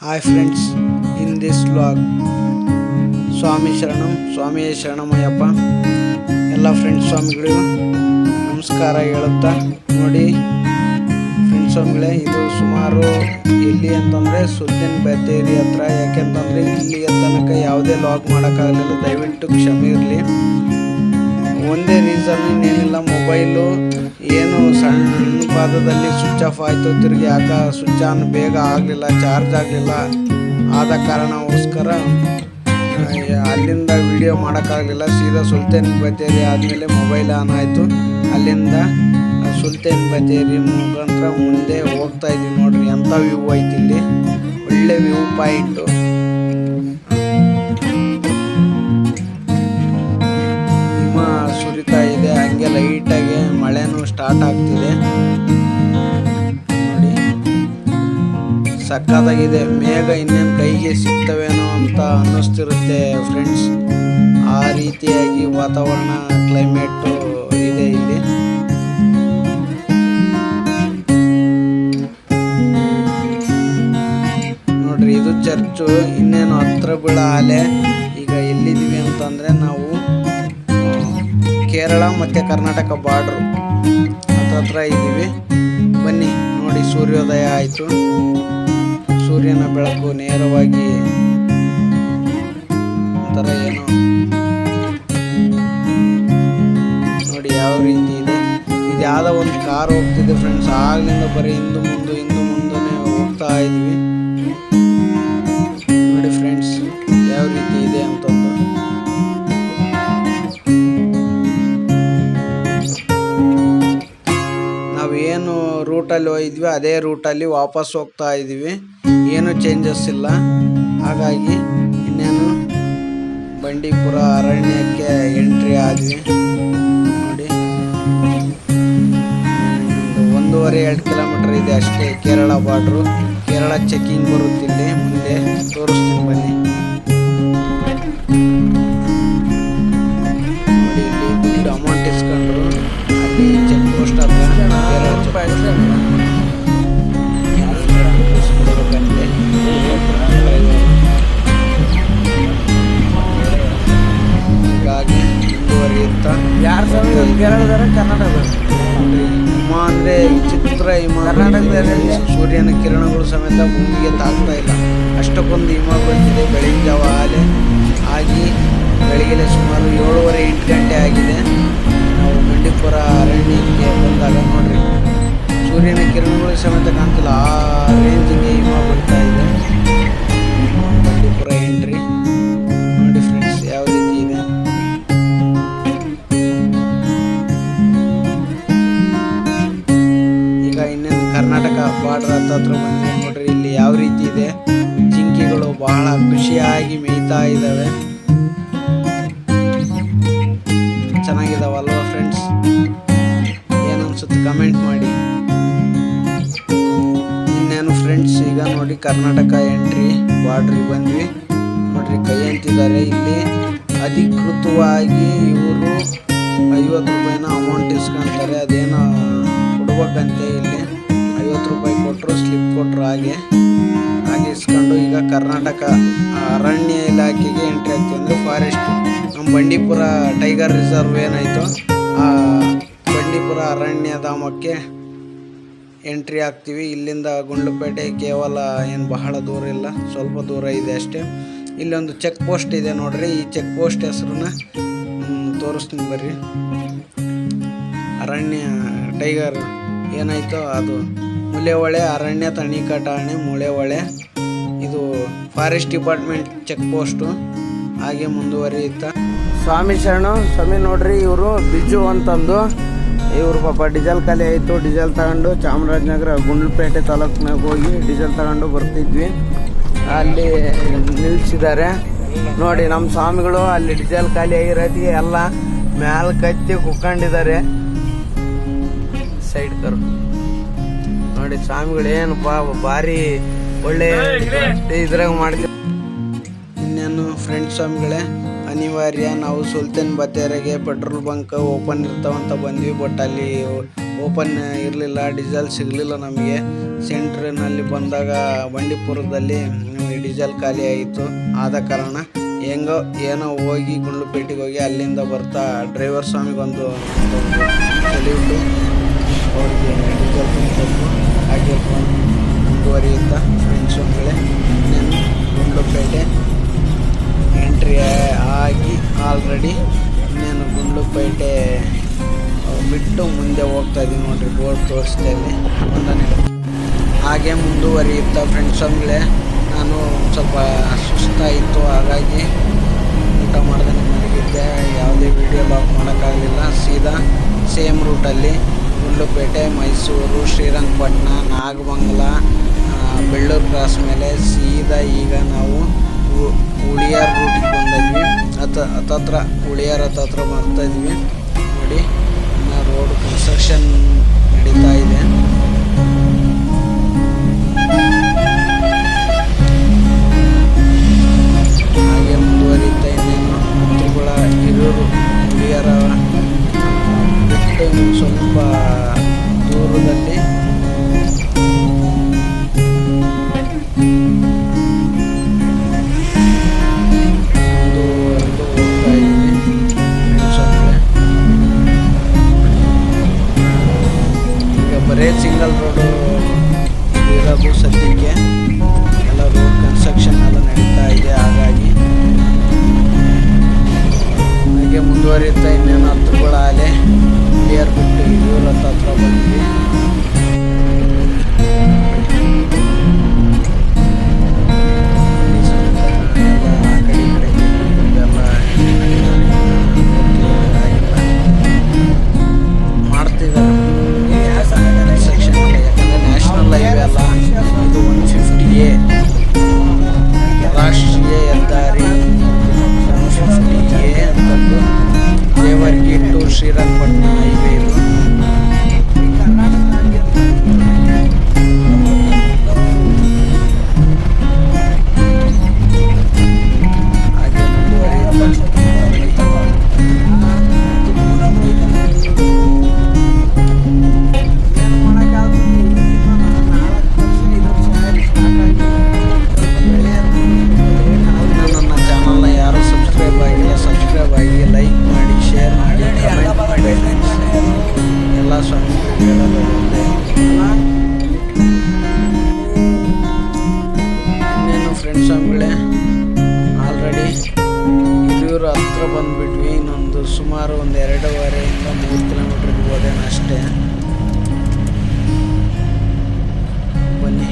Hi friends in this vlog ಸ್ವಾಮಿ ಶರಣಂ ಸ್ವಾಮಿಯೇ ಶರಣಮಯ್ಯಪ್ಪ ಎಲ್ಲ ಫ್ರೆಂಡ್ಸ್ ಸ್ವಾಮಿಗಳಿಗೂ ನಮಸ್ಕಾರ ಹೇಳುತ್ತಾ. ನೋಡಿ ಫ್ರೆಂಡ್ಸ್ ಸ್ವಾಮಿಗಳೇ ಇದು ಸುಮಾರು ಇಲ್ಲಿ ಅಂತಂದರೆ ಸುದ್ದಿನ ಬತ್ತೇರಿ ಹತ್ರ. ಯಾಕೆಂತಂದರೆ ಇಲ್ಲಿಯ ತನಕ ಯಾವುದೇ ಲಾಗ್ ಮಾಡೋಕ್ಕಾಗಲಿಲ್ಲ. ದಯವಿಟ್ಟು ಕ್ಷಮೆ ಇರಲಿ. ಒಂದೇ ರೀಸನ್ ಇನ್ನೇನಿಲ್ಲ ಮೊಬೈಲು ಏನು ಸಣ್ಣ ಪಾದದಲ್ಲಿ ಸ್ವಿಚ್ ಆಫ್ ಆಯಿತು, ತಿರುಗಿ ಆಗ ಸ್ವಿಚ್ ಆನ್ ಬೇಗ ಆಗಲಿಲ್ಲ ಚಾರ್ಜ್ ಆಗಲಿಲ್ಲ. ಆದ ಕಾರಣಕ್ಕೋಸ್ಕರ ಅಲ್ಲಿಂದ ವಿಡಿಯೋ ಮಾಡೋಕ್ಕಾಗಲಿಲ್ಲ. ಸೀದಾ ಸುಲ್ತೇನ್ ಬತ್ತೇರಿ ಆದಮೇಲೆ ಮೊಬೈಲ್ ಆನ್ ಆಯಿತು. ಅಲ್ಲಿಂದ ಸುಲ್ತೇನ್ ಬತ್ತೇರಿ ಮುಖಾಂತರ ಮುಂದೆ ಹೋಗ್ತಾ ಇದ್ದೀವಿ ನೋಡ್ರಿ, ಎಂಥ ವ್ಯೂ ಐತಿ ಇಲ್ಲಿ. ಒಳ್ಳೆ ವ್ಯೂ ಪಾಯಿಂಟು ಸ್ಟಾರ್ಟ್ ಆಗ್ತಿದೆ. ನೋಡಿ. ಸಕ್ಕತ್ತಾಗಿದೆ ಮೇಘ ಇನ್ನೇನು ಕೈಗೆ ಸಿಗ್ತವೇನೋ ಅಂತ ಅನ್ನಿಸ್ತಿರುತ್ತೆ ಫ್ರೆಂಡ್ಸ್ ಆ ರೀತಿಯಾಗಿ ವಾತಾವರಣ ಕ್ಲೈಮೇಟು ಇದೆ ಇಲ್ಲಿ. ನೋಡ್ರಿ, ಇದು ಚರ್ಚು ಇನ್ನೇನು ಹತ್ರ ಬೀಳ ಆಲೆ. ಈಗ ಎಲ್ಲಿದ್ದೀವಿ ಅಂತಂದ್ರೆ ನಾವು ಕೇರಳ ಮತ್ತೆ ಕರ್ನಾಟಕ ಬಾರ್ಡ್ರು ಹತ್ರ ಇದ್ದೀವಿ. ಬನ್ನಿ, ನೋಡಿ ಸೂರ್ಯೋದಯ ಆಯಿತು. ಸೂರ್ಯನ ಬೆಳಕು ನೇರವಾಗಿ ಒಂಥರ ಏನು ನೋಡಿ ಯಾವ ರೀತಿ ಇದೆ. ಇದು ಯಾವುದೋ ಒಂದು ಕಾರ್ ಹೋಗ್ತಿದೆ ಫ್ರೆಂಡ್ಸ್ ಆಗ್ಲಿಂದ ಬರೀ ಹಿಂದೆ ಮುಂದೆ ಹಿಂದೆ ಮುಂದೆ ಹೋಗ್ತಾ ಇದ್ವಿ ರೂಟಲ್ಲಿ ಹೋಗಿದ್ವಿ. ಅದೇ ರೂಟಲ್ಲಿ ವಾಪಸ್ ಹೋಗ್ತಾ ಇದ್ದೀವಿ. ಏನು ಚೇಂಜಸ್ ಇಲ್ಲ. ಹಾಗಾಗಿ ಇನ್ನೇನು ಬಂಡೀಪುರ ಅರಣ್ಯಕ್ಕೆ ಎಂಟ್ರಿ ಆದ್ವಿ. ನೋಡಿ. ಒಂದು ಒಂದೂವರೆ, ಎರಡು ಕಿಲೋಮೀಟರ್ ಇದೆ ಅಷ್ಟೇ ಕೇರಳ ಬಾರ್ಡ್ರು ಕೇರಳ ಚೆಕಿಂಗ್ ಬರುತ್ತಿಲ್ಲಿ ಮುಂದೆ ತೋರಿಸ್ತೀನಿ ಬನ್ನಿ. ಅಮೌಂಟ್ ಇಸ್ಕೊಂಡ್ರು ಅಲ್ಲಿ ಚೆಕ್ ಪೋಸ್ಟ್ ಹತ್ರ ಕೇರಳ ಹೀಗಾಗಿ ಮುಂದುವರಿಯುತ್ತಾ ಯಾರು ಸ್ವಾಮಿ? ಕೇರಳದರ ಕರ್ನಾಟಕದ ಹಿಮ ಅಂದ್ರೆ ವಿಚಿತ್ರ ಹಿಮ ಕರ್ನಾಟಕದಲ್ಲಿ ಸೂರ್ಯನ ಕಿರಣಗಳು ಸಮೇತ ಭೂಮಿಗೆ ತಾಗ್ತಾ ಇಲ್ಲ. ಅಷ್ಟಕ್ಕೊಂದು ಹಿಮ ಬಂದಿದೆ ಬೆಳಗಿನ ಜಾವ ಆಲೆ ಆಗಿ ಬೆಳಗ್ಗೆ ಸುಮಾರು ಏಳುವರೆ ಎಂಟು ಗಂಟೆ ಆಗಿದೆ. ನಾವು ಬಂಡೀಪುರ ಅರಣ್ಯಕ್ಕೆ ಬಂದಾಗ ನೋಡ್ರಿ. ಸೂರ್ಯನ ಕಿರಣಗಳು ಸಮೇತ ಕಾಣ್ತಿಲ್ಲ. ಆ ರೇಂಜಿಗೆ ಹಿಮ ಬರ್ತಾ ಇದೆ. ಬಂಡೀಪುರ ಎಂಟ್ರಿ ನೋಡಿ ಫ್ರೆಂಡ್ಸ್ ಯಾವ ರೀತಿ ಇದೆ? ಈಗ ಇನ್ನೇನು ಕರ್ನಾಟಕ ಬಾರ್ಡರ್ ಹತ್ತತ್ರ ಬಂದ್ವಿ ನೋಡ್ರಿ, ಇಲ್ಲಿ ಯಾವ ರೀತಿ ಇದೆ? ಜಿಂಕೆಗಳು ಬಹಳ ಖುಷಿಯಾಗಿ ಮೇಯ್ತಾ ಇದ್ದಾವೆ. ಚೆನ್ನಾಗಿದಾವಲ್ವಾ ಈಗ ನೋಡಿ ಕರ್ನಾಟಕ ಎಂಟ್ರಿ ಬಾರ್ಡ್ರಿಗೆ ಬಂದ್ವಿ. ನೋಡ್ರಿ ಕೈ ಅಂತಿದ್ದಾರೆ ಇಲ್ಲಿ. ಅಧಿಕೃತವಾಗಿ ಇವರು ಐವತ್ತು ರೂಪಾಯಿನ ಅಮೌಂಟ್ ಇಸ್ಕೊಂತಾರೆ. ಅದೇನೋ ಕೊಡ್ಬೇಕಂತೆ ಇಲ್ಲಿ. ಐವತ್ತು ರೂಪಾಯಿ ಕೊಟ್ಟರು ಸ್ಲಿಪ್ ಕೊಟ್ಟರು ಹಾಗೆ. ಹಾಗೆ ಇಸ್ಕೊಂಡು ಈಗ ಕರ್ನಾಟಕ ಅರಣ್ಯ ಇಲಾಖೆಗೆ ಎಂಟ್ರಿ ಆಗ್ತೀವಿ ಅಂದರೆ ಫಾರೆಸ್ಟ್ ನಮ್ಮ ಬಂಡೀಪುರ ಟೈಗರ್ ರಿಸರ್ವ್ ಏನಾಯಿತು? ಆ ಬಂಡೀಪುರ ಅರಣ್ಯಧಾಮಕ್ಕೆ ಎಂಟ್ರಿ ಆಗ್ತೀವಿ. ಇಲ್ಲಿಂದ ಗುಂಡ್ಲುಪೇಟೆ ಕೇವಲ ಏನು ಬಹಳ ದೂರ ಇಲ್ಲ, ಸ್ವಲ್ಪ ದೂರ ಇದೆ ಅಷ್ಟೇ. ಇಲ್ಲೊಂದು ಚೆಕ್ ಪೋಸ್ಟ್ ಇದೆ ನೋಡ್ರಿ. ಈ ಚೆಕ್ ಪೋಸ್ಟ್ ಹೆಸರನ್ನ ತೋರಿಸ್ತೀನಿ ಬರ್ರಿ. ಅರಣ್ಯ ಟೈಗರ್ ಏನಾಯ್ತೋ ಅದು. ಮುಳೆಹೊಳೆ ಅರಣ್ಯ ತಣಿಕಟಾಣೆ ಮುಳೆಹೊಳೆ ಇದು ಫಾರೆಸ್ಟ್ ಡಿಪಾರ್ಟ್ಮೆಂಟ್ ಚೆಕ್ ಪೋಸ್ಟು ಹಾಗೆ ಮುಂದುವರಿಯುತ್ತಾ. ಸ್ವಾಮಿ ಶರಣು, ಸ್ವಾಮಿ ನೋಡ್ರಿ ಇವರು ಬಿಜು ಅಂತಂದು. ಇವ್ರು ಪಾಪ, ಡೀಸೆಲ್ ಖಾಲಿ ಆಯಿತು. ಡೀಸೆಲ್ ತಗೊಂಡು ಚಾಮರಾಜನಗರ ಗುಂಡ್ಲುಪೇಟೆ ತಾಲೂಕಿನಾಗ ಹೋಗಿ ಡೀಸೆಲ್ ತಗೊಂಡು ಬರ್ತಿದ್ವಿ. ಅಲ್ಲಿ ನಿಲ್ಲಿಸಿದ್ದಾರೆ ನೋಡಿ ನಮ್ಮ ಸ್ವಾಮಿಗಳು ಅಲ್ಲಿ ಡೀಸೆಲ್ ಖಾಲಿ ಆಗಿರೋದಿಗೆ ಎಲ್ಲ ಮ್ಯಾಲ ಕತ್ತಿ ಕುಕ್ಕೊಂಡಿದ್ದಾರೆ. ಸೈಡ್ ಕರು. ನೋಡಿ, ಸ್ವಾಮಿಗಳು ಏನಪ್ಪ ಭಾರಿ ಒಳ್ಳೆ ಇದ್ರಾಗ ಮಾಡ್ತೀವಿ ಇನ್ನೇನು ಫ್ರೆಂಡ್ ಸ್ವಾಮಿಗಳೇ ಅನಿವಾರ್ಯ ನಾವು ಸುಲ್ತಾನ್ ಬತ್ತೇರಿಗೆ ಪೆಟ್ರೋಲ್ ಬಂಕ್ ಓಪನ್ ಇರ್ತಾವಂತ ಬಂದ್ವಿ, ಬಟ್ ಅಲ್ಲಿ ಓಪನ್ ಇರಲಿಲ್ಲ, ಡೀಸೆಲ್ ಸಿಗಲಿಲ್ಲ ನಮಗೆ. ಸೆಂಟ್ರಿನಲ್ಲಿ ಬಂದಾಗ ಬಂಡೀಪುರದಲ್ಲಿ ಡೀಸೆಲ್ ಖಾಲಿ ಆಯಿತು. ಆದ ಕಾರಣ ಹೆಂಗೋ ಏನೋ ಹೋಗಿ ಗುಂಡ್ಲುಪೇಟೆಗೆ ಹೋಗಿ ಅಲ್ಲಿಂದ ಬರ್ತಾ ಡ್ರೈವರ್ ಸ್ವಾಮಿಗೊಂದು ಅವ್ರಿಗೆ ನೋಡ್ರಿ ಬೋರ್ಡ್ ತೋರಿಸ್ತಾ ಇಲ್ಲಿ ಒಂದನೇ. ಹಾಗೆ ಮುಂದುವರಿಯುತ್ತಾ ಫ್ರೆಂಡ್ಸ್ ಅಂದ್ಗಳೇ ನಾನು ಸ್ವಲ್ಪ ಸುಸ್ತಾಯಿತು ಹಾಗಾಗಿ ಊಟ ಮಾಡ್ದೆ ಮಲಗಿದ್ದೆ ಯಾವುದೇ ವಿಡಿಯೋ ಲಾಕ್ ಮಾಡೋಕ್ಕಾಗಲಿಲ್ಲ. ಸೀದಾ ಸೇಮ್ ರೂಟಲ್ಲಿ ಗುಂಡ್ಲುಪೇಟೆ ಮೈಸೂರು ಶ್ರೀರಂಗಪಟ್ಟಣ ನಾಗಮಂಗಲ ಬೆಳ್ಳೂರು ಕ್ರಾಸ್ ಮೇಲೆ ಸೀದಾ ಈಗ ನಾವು ಉಳಿಯಾರ್ ರೂಟಿಗೆ ಬಂದಿದ್ವಿ. ಹತ್ತ ಹತ್ತತ್ರ ಉಳಿಯಾರ್ ಹತ್ತತ್ರ ಬರ್ತಾ ಇದ್ವಿ. ನೋಡಿ ರೋಡ್ ಕನ್ಸ್ಟ್ರಕ್ಷನ್ ಸ್ವಾಮಿಗಳೇ ಆಲ್ರೆಡಿ ಹಿರಿಯೂರ ಹತ್ರ ಬಂದುಬಿಟ್ವಿ. ಇನ್ನೊಂದು ಸುಮಾರು ಒಂದು ಎರಡೂವರೆಯಿಂದ ಮೂರು ಕಿಲೋಮೀಟ್ರ್ ಇರ್ಬೋದೇನೋ ಅಷ್ಟೇ. ಬನ್ನಿ.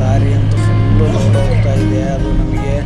ಲಾರಿ ಅಂತೂ ಫುಲ್ಲು ಹೋಗ್ತಾ ಇದೆ. ಅದು ನಮಗೆ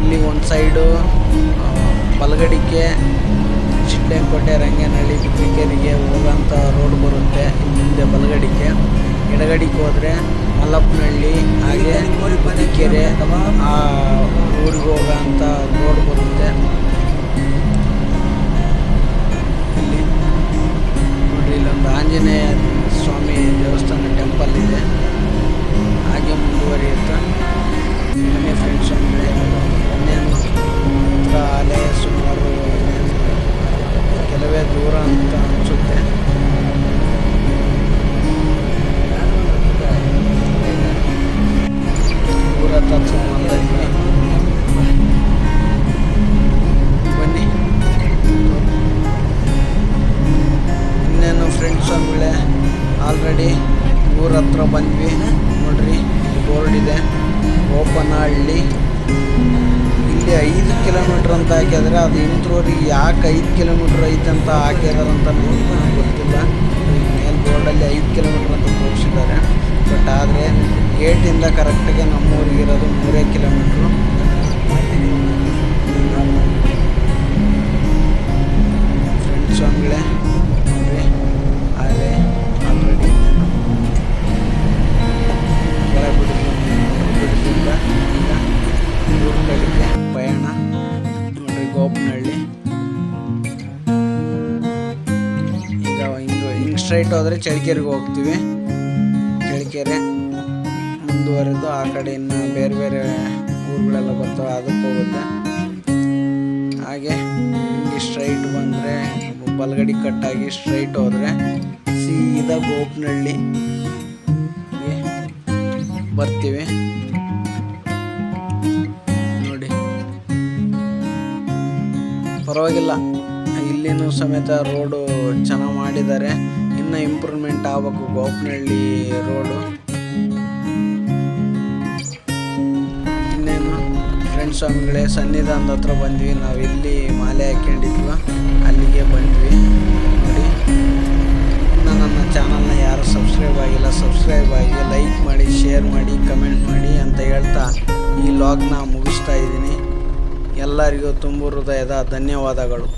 ಇಲ್ಲಿ ಒಂದು ಸೈಡು ಬಲಗಡಿಕೆ ಚಿಟ್ಟೆಕೋಟೆ ರಂಗನಹಳ್ಳಿ ಬಿಕೇರಿಗೆ ಹೋಗೋಂಥ ರೋಡ್ ಬರುತ್ತೆ. ಮುಂದೆ ಬಲಗಡಿಕೆ. ಎಡಗಡಿಗೆ ಹೋದರೆ ಮಲ್ಲಪ್ಪನಹಳ್ಳಿ, ಹಾಗೆ ಬಿದ್ರಿಕೆರೆ ಆ ಊರಿಗೆ ಹೋಗೋಂಥ ರೋಡ್ ಬರುತ್ತೆ. ಇಲ್ಲಿ ನೋಡ್ರಿ ಇಲ್ಲೊಂದು ಆಂಜನೇಯ ಅಂತ ಹಾಕಿದಾರಂತ ನನಗೆ ಗೊತ್ತಿಲ್ಲ ಮೇಲೆ ಬೋರ್ಡಲ್ಲಿ ಐದು ಕಿಲೋಮೀಟರ್ ಅಂತ ತೋರಿಸಿದ್ದಾರೆ. ಬಟ್ ಆದರೆ ಗೇಟಿಂದ ಕರೆಕ್ಟಾಗಿ ನಮ್ಮೂರಿಗೆ ಇರೋದು ಮೂರೇ ಕಿಲೋಮೀಟ್ರು ಫ್ರೆಂಡ್ಸ್ ಸ್ವಾಮಿಗಳೇ, ನೋಡ್ರಿ ಆದರೆ ಆಲ್ರೆಡಿ ಕೆಳಗೆ ಸ್ಟ್ರೈಟ್ ಹೋದರೆ ಚಳಿಕೆರೆಗೆ ಹೋಗ್ತೀವಿ. ಚಳಿಕೆರೆ ಮುಂದುವರೆದು ಆ ಕಡೆ ಇನ್ನು ಬೇರೆ ಬೇರೆ ಊರುಗಳೆಲ್ಲ ಬರ್ತವೆ, ಅದಕ್ಕೆ ಹೋಗುತ್ತೆ. ಹಾಗೆ ಹಿಂಗೆ ಸ್ಟ್ರೈಟ್ ಬಂದರೆ ಬಲಗಡಿ ಕಟ್ಟಾಗಿ ಸ್ಟ್ರೈಟ್ ಹೋದರೆ ಸೀದಾ ಗೋಪನಹಳ್ಳಿ ಬರ್ತೀವಿ. ನೋಡಿ. ಪರವಾಗಿಲ್ಲ. ಇಲ್ಲಿನೂ ಸಮೇತ ರೋಡು ಚೆನ್ನಾಗಿ ಮಾಡಿದ್ದಾರೆ. ಇನ್ನು ಇಂಪ್ರೂವ್ಮೆಂಟ್ ಆಗಬೇಕು ಗೋಪನಹಳ್ಳಿ ರೋಡು ಇನ್ನೇನು ಫ್ರೆಂಡ್ ಸ್ವಾಮಿಗಳೇ, ಸನ್ನಿಧಾನದ ಹತ್ರ ಬಂದ್ವಿ. ನಾವು ಇಲ್ಲಿ ಮಾಲೆ ಹಾಕ್ಕೊಂಡಿದ್ವ. ಅಲ್ಲಿಗೆ ಬಂದ್ವಿ. ನೋಡಿ. ಇನ್ನು ನನ್ನ ಚಾನಲ್ನ ಯಾರು ಸಬ್ಸ್ಕ್ರೈಬ್ ಆಗಿಲ್ಲ ಸಬ್ಸ್ಕ್ರೈಬ್ ಆಗಿ ಲೈಕ್ ಮಾಡಿ ಶೇರ್ ಮಾಡಿ ಕಮೆಂಟ್ ಮಾಡಿ ಅಂತ ಹೇಳ್ತಾ ಈ ಲಾಗ್ನ ಮುಗಿಸ್ತಾ ಇದ್ದೀನಿ. ಎಲ್ಲರಿಗೂ ತುಂಬ ಹೃದಯದ ಧನ್ಯವಾದಗಳು.